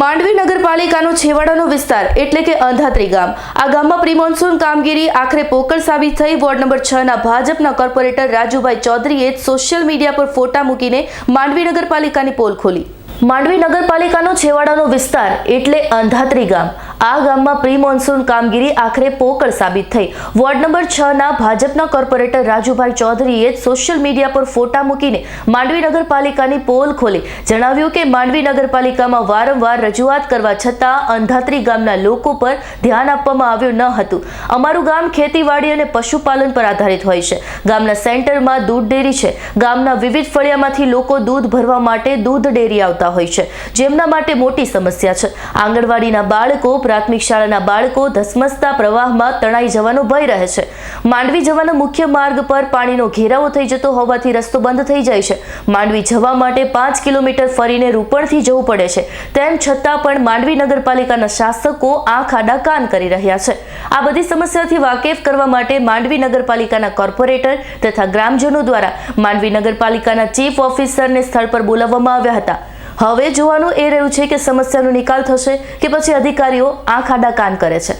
માંડવી નગરપાલિકાનો છેવાડાનો વિસ્તાર એટલે કે અંધાત્રી ગામ. આ ગામમાં પ્રિમોન્સૂન કામગીરી આખરે પોકળ સાબિત થઈ. વોર્ડ નંબર છ ના ભાજપના કોર્પોરેટર રાજુભાઈ ચૌધરીએ સોશિયલ મીડિયા પર ફોટા મૂકીને માંડવી નગરપાલિકાની પોલ ખોલી. માંડવી નગરપાલિકાનો છેવાડાનો વિસ્તાર એટલે અંધાત્રી ગામ. આ ગામમાં પ્રી મોન્સૂન કામગીરી આખરે પોકળ સાબિત થઈ. વોર્ડ નંબર છ ના ભાજપના કોર્પોરેટર રાજુભાઈ ચૌધરીએ સોશિયલ મીડિયા પર ફોટા મૂકીને માંડવી નગરપાલિકાની પોલ ખોલી. જણાવ્યું કે માંડવી નગરપાલિકામાં વારંવાર રજૂઆત કરવા છતાં અંધાત્રી ગામના લોકો પર ધ્યાન આપવામાં આવ્યું ન હતું. અમારું ગામ ખેતીવાડી અને પશુપાલન પર આધારિત હોય છે. ગામના સેન્ટરમાં દૂધ ડેરી છે. ગામના વિવિધ ફળિયામાંથી લોકો દૂધ ભરવા માટે દૂધ ડેરી આવતા હોય છે, જેમના માટે મોટી સમસ્યા છે. આંગણવાડીના બાળકો પ્રાથમિક શાળાના બાળકો ધસમસતા પ્રવાહમાં તણાઈ જવાનો ભય રહે છે. માંડવી જવાના મુખ્ય માર્ગ પર પાણીનો ઘેરાવો થઈ જતો હોવાથી રસ્તો બંધ થઈ જાય છે. માંડવી જવા માટે પાંચ કિલોમીટર ફરીને રૂપણથી જવું પડે છે. તેમ છતાં પણ માંડવી નગરપાલિકાના શાસકો આંખ આડા કાન કરી રહ્યા છે. આ બધી સમસ્યાથી વાકેફ કરવા માટે માંડવી નગરપાલિકાના કોર્પોરેટર તથા ગ્રામજનો દ્વારા માંડવી નગરપાલિકાના ચીફ ઓફિસરને સ્થળ પર બોલાવવામાં આવ્યા હતા. હવે જોવાનું એ રહ્યું છે કે સમસ્યાનો નિકાલ થશે કે પછી અધિકારીઓ આંખ આડા કાન કરે છે.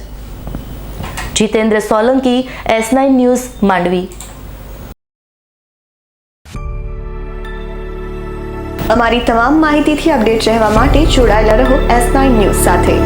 Jitendra Solanki, S nine news, Mandvi. અમારી તમામ માહિતીથી અપડેટ રહેવા માટે જોડાયેલા રહો એસ નાઇન ન્યૂઝ સાથે.